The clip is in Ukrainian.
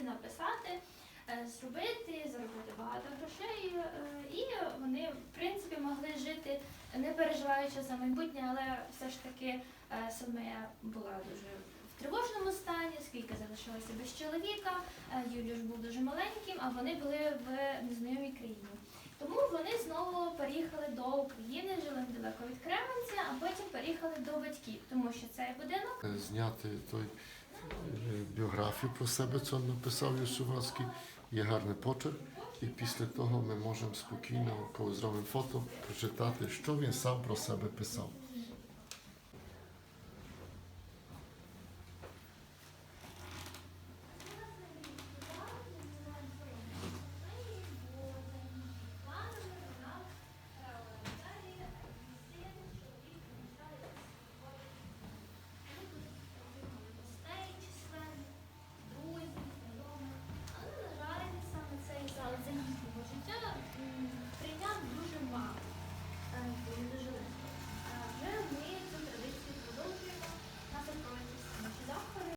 вкласти, написати, е, зробити, заробити багато грошей. е, І вони, в принципі, могли жити, не переживаючи за майбутнє, але все ж таки е, Соломея була дуже в тривожному стані, скільки залишилося без чоловіка. Юліуш був дуже маленьким, а вони були в незнайомій країні. Тому вони знову переїхали до України, жили недалеко від Кременця, а потім переїхали до батьків, тому що цей будинок Зняти той біографію про себе, що написав Юсувацький, є гарний почерк. І після того ми можемо спокійно, коли зробимо фото, прочитати, що він сам про себе писав.